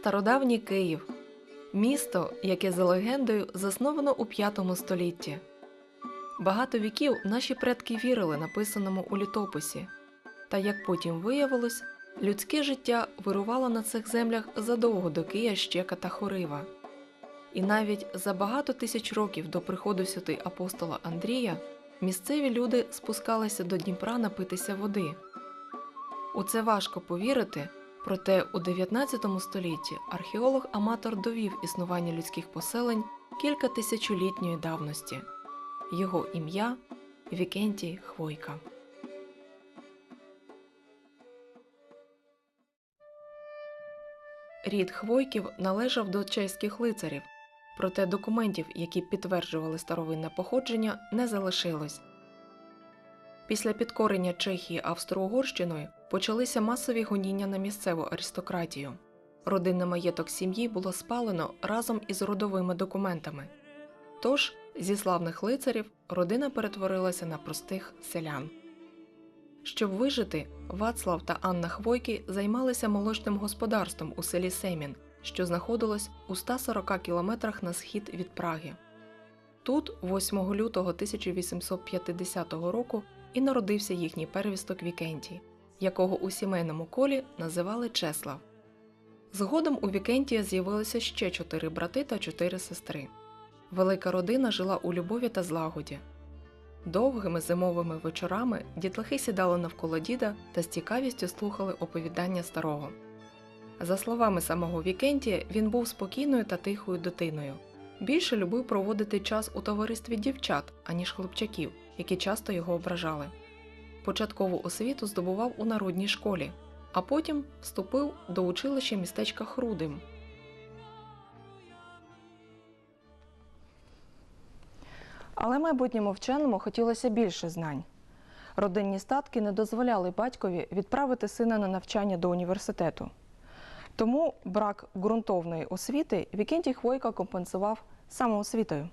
Стародавній Київ місто, яке за легендою засновано у V столітті. Багато віків наші предки вірили написаному у літописі. Та як потім виявилось, людське життя вирувало на цих землях задовго до Кия, Щека та Хорива. І навіть за багато тисяч років до приходу сюди апостола Андрія місцеві люди спускалися до Дніпра напитися води. У це важко повірити, проте у 19 столітті археолог-аматор довів існування людських поселень кілька тисячолітньої давності. Його ім'я Вікентій Хвойка. Рід Хвойків належав до чеських лицарів, проте документів, які підтверджували старовинне походження, не залишилось. Після підкорення Чехії Австро-Угорщиною почалися масові гоніння на місцеву аристократію. Родинний маєток сім'ї було спалено разом із родовими документами. Тож, зі славних лицарів родина перетворилася на простих селян. Щоб вижити, Вацлав та Анна Хвойки займалися молочним господарством у селі Семін, що знаходилось у 140 кілометрах на схід від Праги. Тут, 8 лютого 1850 року, і народився їхній первісток Вікентій, якого у сімейному колі називали Чеслав. Згодом у Вікентія з'явилося ще чотири брати та чотири сестри. Велика родина жила у любові та злагоді. Довгими зимовими вечорами дітлахи сідали навколо діда та з цікавістю слухали оповідання старого. За словами самого Вікентія, він був спокійною та тихою дитиною. Більше любив проводити час у товаристві дівчат, аніж хлопчаків, які часто його ображали. Початкову освіту здобував у народній школі, а потім вступив до училища містечка Хрудим. Але майбутньому вченому хотілося більше знань. Родинні статки не дозволяли батькові відправити сина на навчання до університету. Тому брак ґрунтовної освіти Вікентій Хвойка компенсував самоосвітою.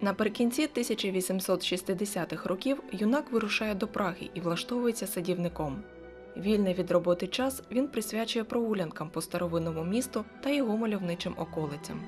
Наприкінці 1860-х років юнак вирушає до Праги і влаштовується садівником. Вільний від роботи час він присвячує прогулянкам по старовинному місту та його мальовничим околицям.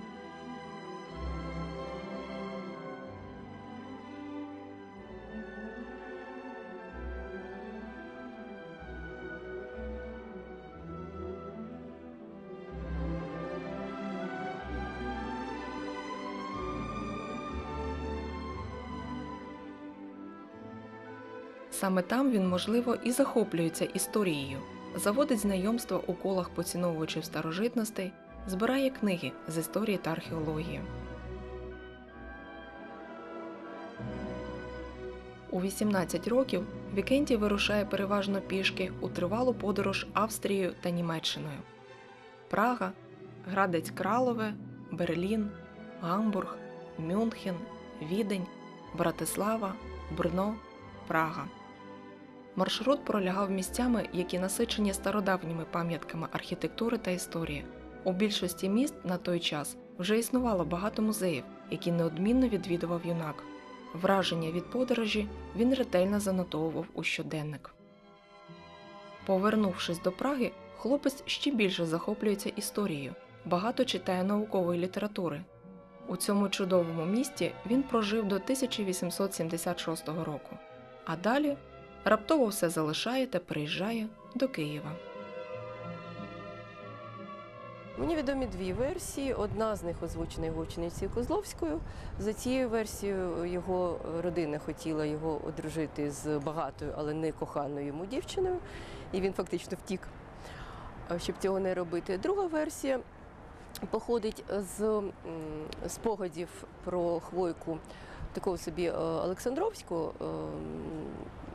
Саме там він, можливо, і захоплюється історією, заводить знайомства у колах поціновувачів старожитностей, збирає книги з історії та археології. У 18 років Вікентій вирушає переважно пішки у тривалу подорож Австрією та Німеччиною. Прага, Градець Кралове, Берлін, Гамбург, Мюнхен, Відень, Братислава, Брно, Прага. Маршрут пролягав місцями, які насичені стародавніми пам'ятками архітектури та історії. У більшості міст на той час вже існувало багато музеїв, які неодмінно відвідував юнак. Враження від подорожі він ретельно занотовував у щоденник. Повернувшись до Праги, хлопець ще більше захоплюється історією, багато читає наукової літератури. У цьому чудовому місті він прожив до 1876 року, а далі раптово все залишає та приїжджає до Києва. Мені відомі дві версії. Одна з них озвучена його ученицею Козловською. За цією версією його родина хотіла його одружити з багатою, але не коханою йому дівчиною, і він фактично втік, е, щоб цього не робити. Друга версія походить з спогадів про хвойку такого собі е, Олександровського.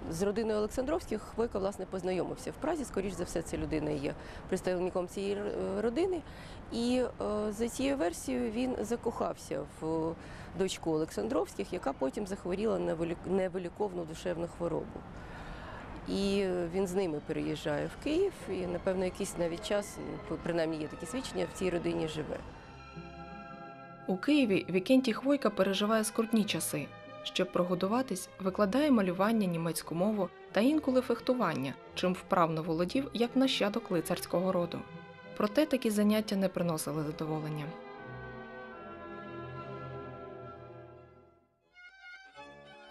Е, З родиною Олександровських Хвойка власне познайомився в Празі. Скоріш за все, ця людина є представником цієї е, родини. І е, за цією версією він закохався в дочку Олександровських, яка потім захворіла на невиліковну душевну хворобу. І він з ними переїжджає в Київ, і напевно якийсь навіть час, принаймні є такі свідчення, в цій родині живе. У Києві Вікентій Хвойка переживає скрутні часи. Щоб прогодуватись, викладає малювання, німецьку мову та інколи фехтування, чим вправно володів як нащадок лицарського роду. Проте такі заняття не приносили задоволення.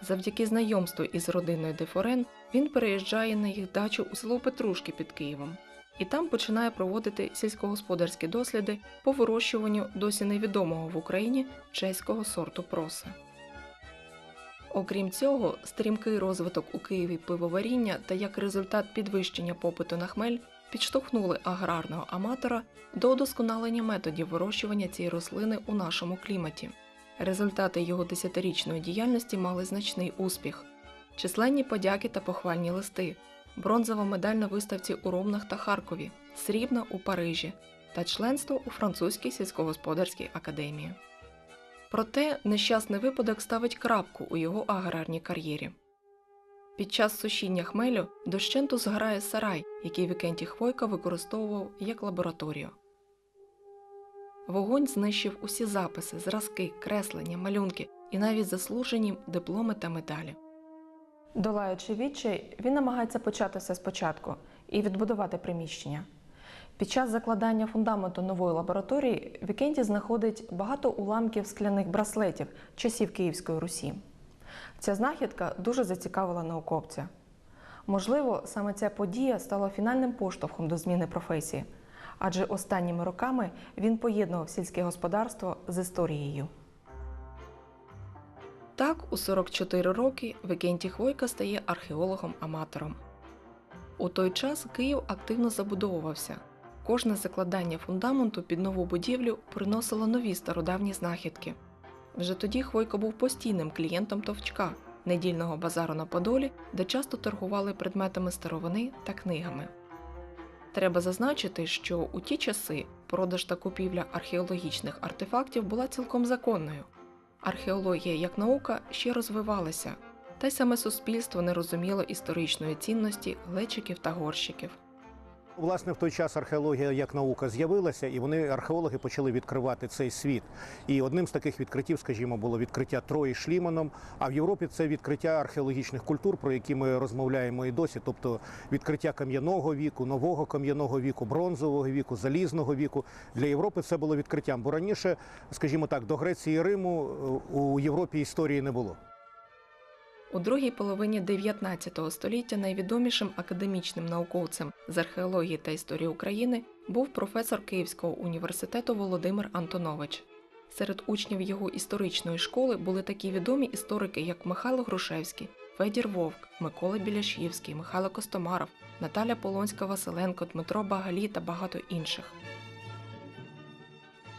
Завдяки знайомству із родиною Дефорен він переїжджає на їх дачу у село Петрушки під Києвом і там починає проводити сільськогосподарські досліди по вирощуванню досі невідомого в Україні чеського сорту проса. Окрім цього, стрімкий розвиток у Києві пивоваріння та як результат підвищення попиту на хмель підштовхнули аграрного аматора до удосконалення методів вирощування цієї рослини у нашому кліматі. Результати його десятирічної діяльності мали значний успіх, численні подяки та похвальні листи, бронзова медаль на виставці у Ромнах та Харкові, срібна у Парижі та членство у французькій сільськогосподарській академії. Проте нещасний випадок ставить крапку у його аграрній кар'єрі. Під час сушіння хмелю дощенту згорає сарай, який Вікентій Хвойка використовував як лабораторію. Вогонь знищив усі записи, зразки, креслення, малюнки і навіть заслужені дипломи та медалі. Долаючи відчай, він намагається почати все спочатку і відбудувати приміщення. Під час закладання фундаменту нової лабораторії Вікенті знаходить багато уламків скляних браслетів часів Київської Русі. Ця знахідка дуже зацікавила науковця. Можливо, саме ця подія стала фінальним поштовхом до зміни професії, адже останніми роками він поєднував сільське господарство з історією. Так, у 44 роки Викентій Хвойка стає археологом-аматором. У той час Київ активно забудовувався. Кожне закладання фундаменту під нову будівлю приносило нові стародавні знахідки. Вже тоді Хвойко був постійним клієнтом товчка, недільного базару на Подолі, де часто торгували предметами старовини та книгами. Треба зазначити, що у ті часи продаж та купівля археологічних артефактів була цілком законною. Археологія як наука ще розвивалася, та й саме суспільство не розуміло історичної цінності глечиків та горщиків. Власне, в той час археологія як наука з'явилася, і вони археологи почали відкривати цей світ. І одним з таких відкриттів, скажімо, було відкриття Трої Шліманом. А в Європі це відкриття археологічних культур, про які ми розмовляємо і досі, тобто відкриття кам'яного віку, нового кам'яного віку, бронзового віку, залізного віку. Для Європи це було відкриттям. Бо раніше, скажімо так, до Греції і Риму е, у Європі історії не було. У другій половині 19 століття найвідомішим академічним науковцем з археології та історії України був професор Київського університету Володимир Антонович. Серед учнів його історичної школи були такі відомі історики, як Михайло Грушевський, Федір Вовк, Микола Біляшівський, Михайло Костомаров, Наталя Полонська Василенко, Дмитро Багалі та багато інших.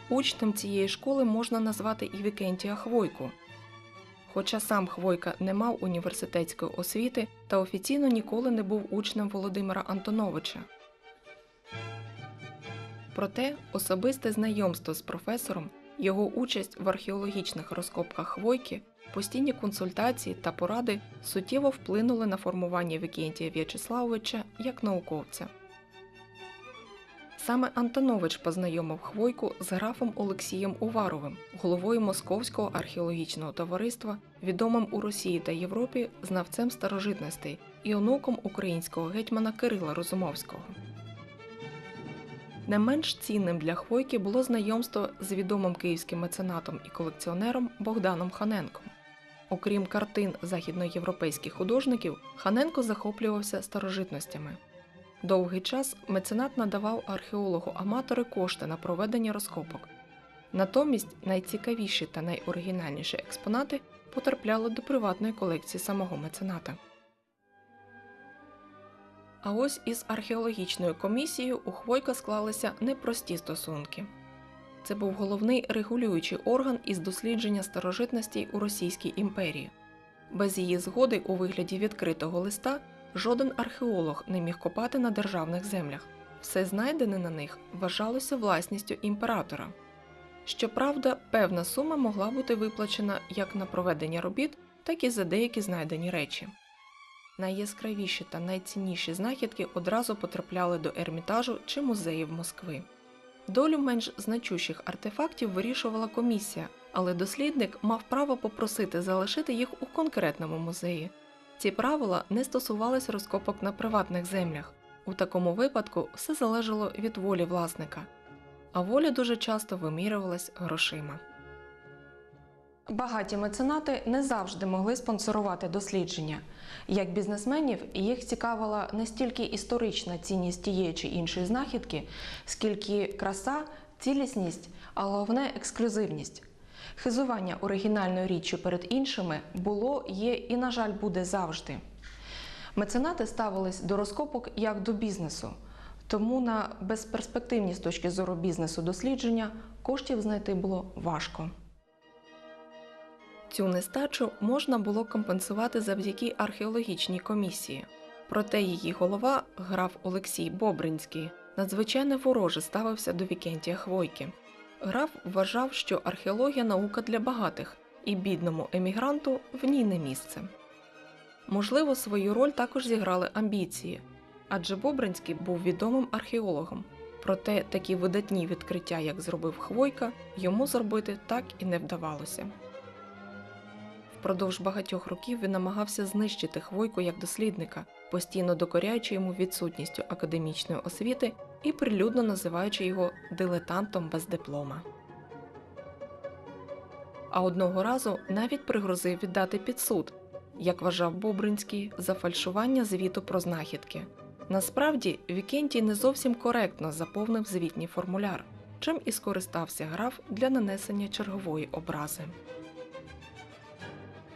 Учнем цієї школи можна назвати і Вікентія Хвойку. Хоча сам Хвойка не мав університетської освіти та офіційно ніколи не був учнем Володимира Антоновича. Проте особисте знайомство з професором, його участь в археологічних розкопках Хвойки, постійні консультації та поради суттєво вплинули на формування Вікентія В'ячеславовича як науковця. Саме Антонович познайомив Хвойку з графом Олексієм Уваровим, головою Московського археологічного товариства, відомим у Росії та Європі знавцем старожитностей і онуком українського гетьмана Кирила Розумовського. Не менш цінним для Хвойки було знайомство з відомим київським меценатом і колекціонером Богданом Ханенком. Окрім картин західноєвропейських художників, Ханенко захоплювався старожитностями. Довгий час меценат надавав археологу аматори кошти на проведення розкопок. Натомість найцікавіші та найоригінальніші експонати потрапляли до приватної колекції самого мецената. А ось із археологічною комісією у Хвойка склалися непрості стосунки. Це був головний регулюючий орган із дослідження старожитностей у Російській імперії. Без її згоди у вигляді відкритого листа жоден археолог не міг копати на державних землях. Все знайдене на них вважалося власністю імператора. Щоправда, певна сума могла бути виплачена як на проведення робіт, так і за деякі знайдені речі. Найяскравіші та найцінніші знахідки одразу потрапляли до ермітажу чи музеїв Москви. Долю менш значущих артефактів вирішувала комісія, але дослідник мав право попросити залишити їх у конкретному музеї. Ці правила не стосувались розкопок на приватних землях. У такому випадку все залежало від волі власника, а воля дуже часто вимірювалась грошима. Багаті меценати не завжди могли спонсорувати дослідження. Як бізнесменів їх цікавила не стільки історична цінність тієї чи іншої знахідки, скільки краса, цілісність, а головне ексклюзивність. Хизування оригінальною річчю перед іншими було, є і, на жаль, буде завжди. Меценати ставились до розкопок як до бізнесу, тому на безперспективні з точки зору бізнесу дослідження коштів знайти було важко. Цю нестачу можна було компенсувати завдяки археологічній комісії. Проте її голова, граф Олексій Бобринський, надзвичайно вороже ставився до Вікентія Хвойки. Граф вважав, що археологія наука для багатих, і бідному емігранту в ній не місце. Можливо, свою роль також зіграли амбіції, адже Бобринський був відомим археологом. Проте такі видатні відкриття, як зробив Хвойка, йому зробити так і не вдавалося. Впродовж багатьох років він намагався знищити Хвойку як дослідника, постійно докоряючи йому відсутністю академічної освіти і прилюдно називаючи його дилетантом без диплома. А одного разу навіть пригрозив віддати під суд, як вважав Бобринський, за фальшування звіту про знахідки. Насправді, Вікентій не зовсім коректно заповнив звітній формуляр, чим і скористався граф для нанесення чергової образи.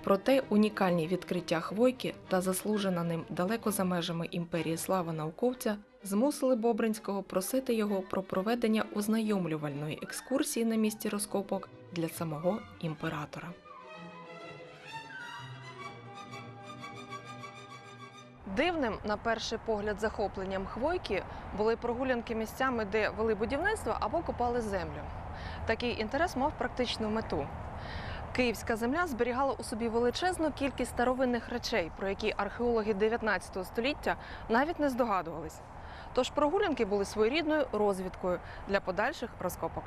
Проте унікальні відкриття Хвойки та заслужена ним далеко за межами імперії слава науковця змусили Бобринського просити його про проведення ознайомлювальної екскурсії на місці розкопок для самого імператора. Дивним, на перший погляд, захопленням Хвойки були прогулянки місцями, де вели будівництво або копали землю. Такий інтерес мав практичну мету. Київська земля зберігала у собі величезну кількість старовинних речей, про які археологи 19 століття навіть не здогадувались. Тож прогулянки були своєрідною розвідкою для подальших розкопок.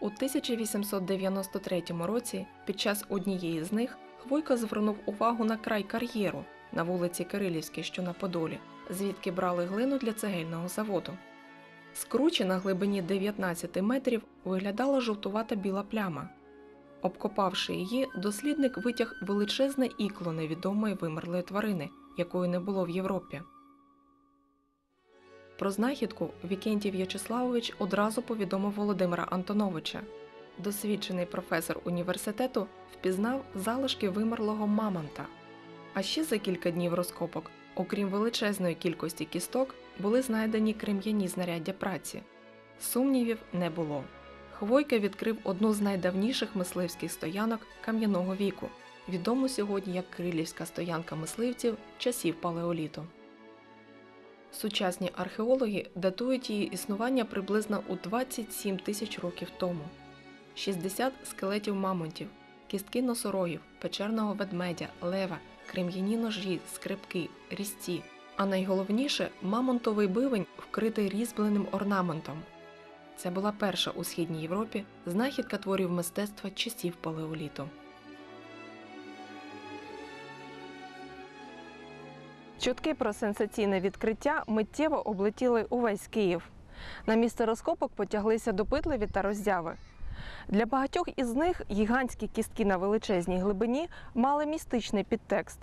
У 1893 році під час однієї з них Хвойка звернув увагу на край кар'єру на вулиці Кирилівській, що на Подолі, звідки брали глину для цегельного заводу. З кручі на глибині 19 метрів виглядала жовтувата біла пляма. Обкопавши її, дослідник витяг величезне ікло невідомої вимерлої тварини, якої не було в Європі. Про знахідку Вікентій В'ячеславович одразу повідомив Володимира Антоновича. Досвідчений професор університету впізнав залишки вимерлого мамонта. А ще за кілька днів розкопок, окрім величезної кількості кісток, були знайдені крем'яні знаряддя праці. Сумнівів не було. Хвойка відкрив одну з найдавніших мисливських стоянок кам'яного віку, відому сьогодні як Крилівська стоянка мисливців часів палеоліту. Сучасні археологи датують її існування приблизно у 27 тисяч років тому. 60 скелетів мамонтів, кістки носорогів, печерного ведмедя, лева, крем'яні ножі, скрипки, різці. А найголовніше мамонтовий бивень вкритий різьбленим орнаментом. Це була перша у східній Європі знахідка творів мистецтва часів палеоліту. Чутки про сенсаційне відкриття миттєво облетіли увесь Київ. На місце розкопок потяглися допитливі та роззяви. Для багатьох із них гігантські кістки на величезній глибині мали містичний підтекст.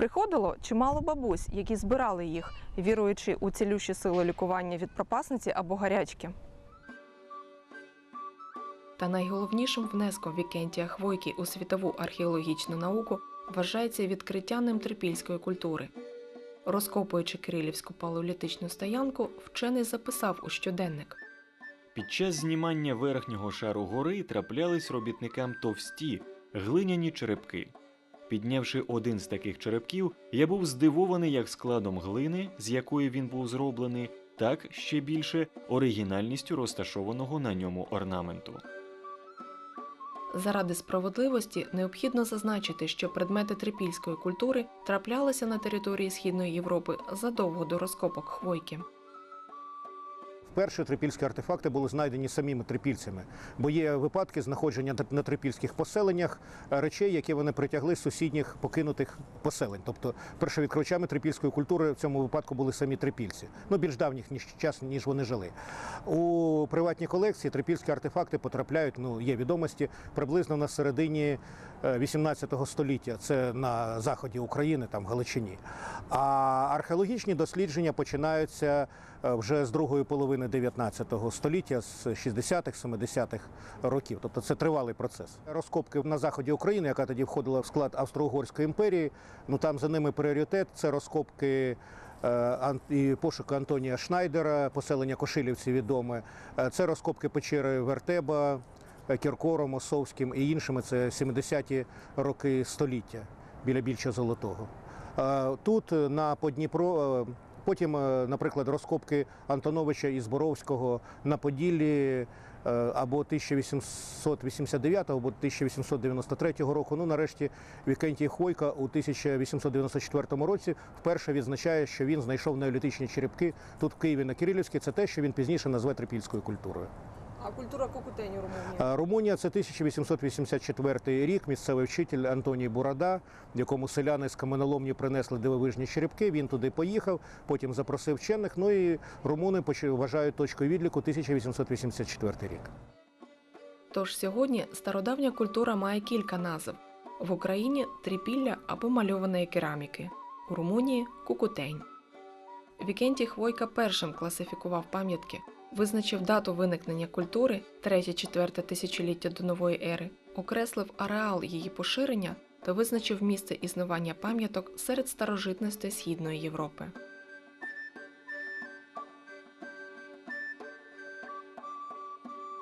Приходило чимало бабусь, які збирали їх, віруючи у цілющі сили лікування від пропасниці або гарячки. Та найголовнішим внеском Вікентія Хвойки у світову археологічну науку вважається відкриття ним трипільської культури. Розкопуючи Кирилівську палеолітичну стоянку, вчений записав у щоденник. Під час знімання верхнього шару гори траплялись робітникам товсті, глиняні черепки. Піднявши один з таких черепків, я був здивований як складом глини, з якої він був зроблений, так ще більше оригінальністю розташованого на ньому орнаменту. Заради справедливості необхідно зазначити, що предмети трипільської культури траплялися на території Східної Європи задовго до розкопок Хвойки. Вперше трипільські артефакти були знайдені самими трипільцями, бо є випадки знаходження на- трипільських поселеннях е, речей, які вони притягли з сусідніх покинутих поселень. Тобто першовідкривачами трипільської культури в цьому випадку були самі трипільці. Ну більш давніх ніж час, ніж вони жили. У приватній колекції трипільські артефакти потрапляють. Ну є відомості приблизно на середині е, 18 століття. Це на заході України, там Галичині. А археологічні дослідження починаються е, вже з другої половини 19 століття, з 60-х, 70-х років. Тобто це тривалий процес. Розкопки на заході України, яка тоді входила в склад Австро-Угорської імперії. Ну там за ними пріоритет це розкопки. е, І пошуки Антонія Шнайдера, поселення Кошилівці відоме. Е, Це розкопки печери Вертеба, е, Кіркором, Осовським і іншими. Це 70-ті роки століття біля більше золотого. Е, Тут е, на Подніпро, е, потім, е, наприклад, розкопки Антоновича і Зборовського на Поділлі е, або 1889 або 1893 року. Ну, нарешті, Вікентій Хойка у 1894 році вперше відзначає, що він знайшов неолітичні черепки тут в Києві на Кирилівській. Це те, що він пізніше назве трипільською культурою. А культура кокутень у Румунії? А Румунія це 1884 рік. Місцевий вчитель Антоній Бурада, якому селяни з каменоломні принесли дивовижні черепки. Він туди поїхав, потім запросив вчених. Ну і румуни вважають точкою відліку 1884 рік. Тож сьогодні стародавня культура має кілька назв: в Україні трипілля або мальованої кераміки, у Румунії кукутень. Вікентій Хвойка першим класифікував пам'ятки, визначив дату виникнення культури 3-4 тисячоліття до нової ери, окреслив ареал її поширення та визначив місце існування пам'яток серед старожитностей Східної Європи.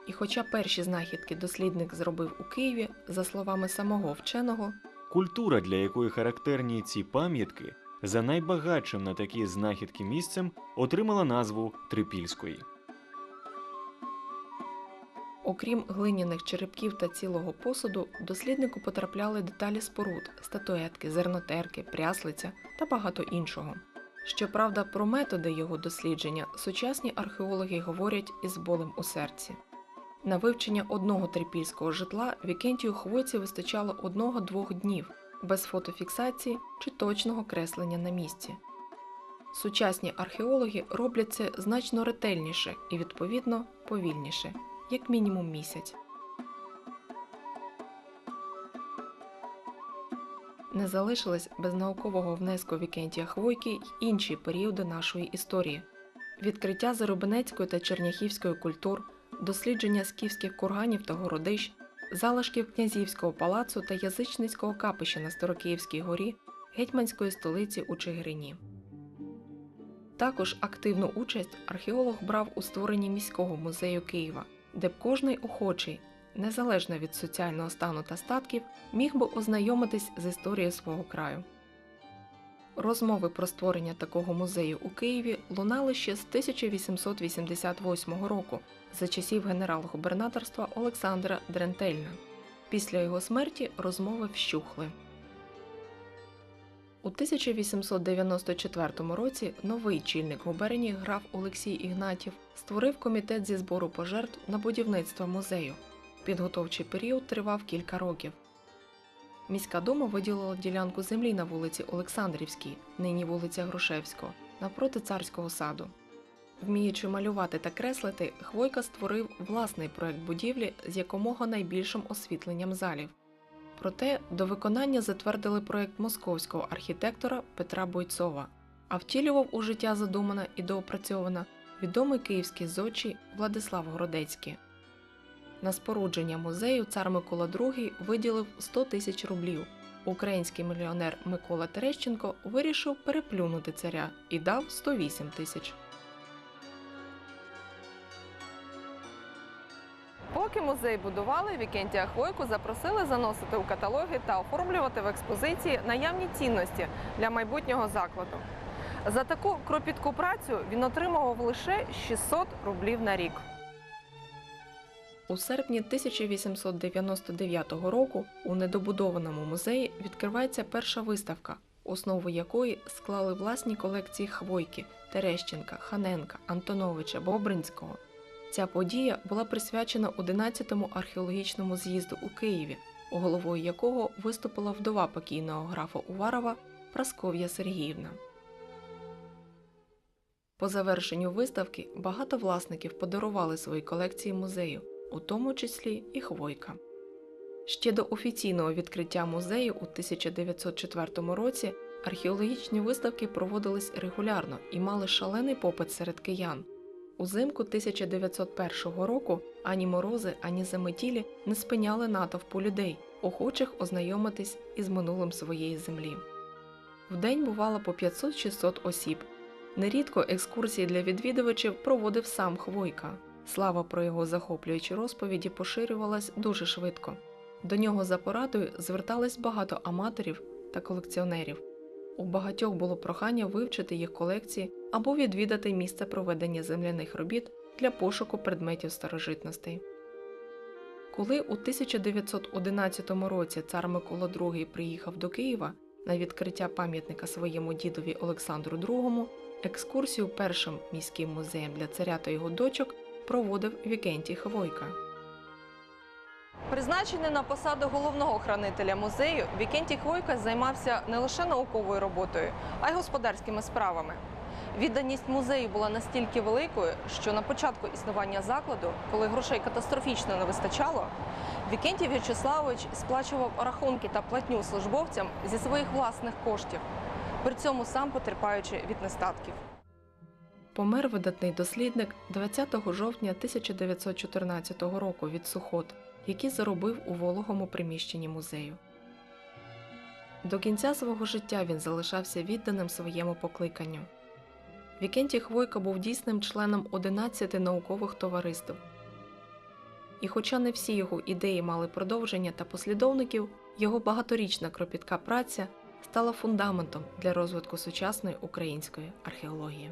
І хоча перші знахідки дослідник зробив у Києві, за словами самого вченого, Культура, для якої характерні ці пам'ятки, за найбагатшим на такі знахідки місцем отримала назву Трипільської. Окрім глиняних черепків та цілого посуду, досліднику потрапляли деталі споруд, статуетки, зернотерки, пряслиця та багато іншого. Щоправда, про методи його дослідження сучасні археологи говорять із болем у серці. На вивчення одного трипільського житла Вікентію Хвойці вистачало одного-двох днів без фотофіксації чи точного креслення на місці. Сучасні археологи роблять це значно ретельніше і, відповідно, повільніше, як мінімум місяць. Не залишились без наукового внеску Вікентія Хвойки й інші періоди нашої історії: відкриття Зарубинецької та Черняхівської культур, дослідження скіфських курганів та городищ, залишків князівського палацу та язичницького капища на Старокиївській горі, гетьманської столиці у Чигирині. Також активну участь археолог брав у створенні міського музею Києва, де б кожний охочий, незалежно від соціального стану та статків, міг би ознайомитись з історією свого краю. Розмови про створення такого музею у Києві лунали ще з 1888 року за часів генерал-губернаторства Олександра Дрентельна. Після його смерті розмови вщухли. У 1894 році новий чільник губернії граф Олексій Ігнатів створив комітет зі збору пожертв на будівництво музею. Підготовчий період тривав кілька років. Міська дума виділила ділянку землі на вулиці Олександрівській, нині вулиця Грушевського, навпроти царського саду. Вміючи малювати та креслити, Хвойка створив власний проект будівлі з якомога найбільшим освітленням залів. Проте до виконання затвердили проект московського архітектора Петра Бойцова, а втілював у життя задумана і доопрацьована відомий київський зодчий Владислав Городецький. На спорудження музею цар Микола II виділив 100 тисяч рублів. Український мільйонер Микола Терещенко вирішив переплюнути царя і дав 108 тисяч. Поки музей будували, Вікентія Хвойку запросили заносити у каталоги та оформлювати в експозиції наявні цінності для майбутнього закладу. За таку кропітку працю він отримував лише 600 рублів на рік. У серпні 1899 року у недобудованому музеї відкривається перша виставка основу якої склали власні колекції Хвойки, Терещенка, Ханенка, Антоновича, Бобринського. Ця подія була присвячена 11-му археологічному з'їзду у Києві, головою якого виступила вдова покійного графа Уварова Прасков'я Сергіївна. По завершенню виставки багато власників подарували свої колекції музею, у тому числі і Хвойка. Ще до офіційного відкриття музею у 1904 році археологічні виставки проводились регулярно і мали шалений попит серед киян. Узимку 1901 року ані морози, ані заметілі не спиняли натовпу людей, охочих ознайомитись із минулим своєї землі. Вдень бувало по 500-600 осіб. Нерідко екскурсії для відвідувачів проводив сам Хвойка. Слава про його захоплюючі розповіді поширювалась дуже швидко. До нього за порадою звертались багато аматорів та колекціонерів. У багатьох було прохання вивчити їх колекції або відвідати місце проведення земляних робіт для пошуку предметів старожитностей. Коли у 1911 році цар Микола II приїхав до Києва на відкриття пам'ятника своєму дідові Олександру II, екскурсію першим міським музеєм для царя та його дочок проводив Вікентій Хвойка. Призначений на посаду головного хранителя музею, Вікентій Хвойка займався не лише науковою роботою, а й господарськими справами. Відданість музею була настільки великою, що на початку існування закладу, коли грошей катастрофічно не вистачало, Вікентій В'ячеславович сплачував рахунки та платню службовцям зі своїх власних коштів, при цьому сам потерпаючи від нестатків. Помер видатний дослідник 20 жовтня 1914 року від сухот, які заробив у вологому приміщенні музею. До кінця свого життя він залишався відданим своєму покликанню. Вікентій Хвойка був дійсним членом 11 наукових товариств. І хоча не всі його ідеї мали продовження та послідовників, його багаторічна кропітка праця стала фундаментом для розвитку сучасної української археології.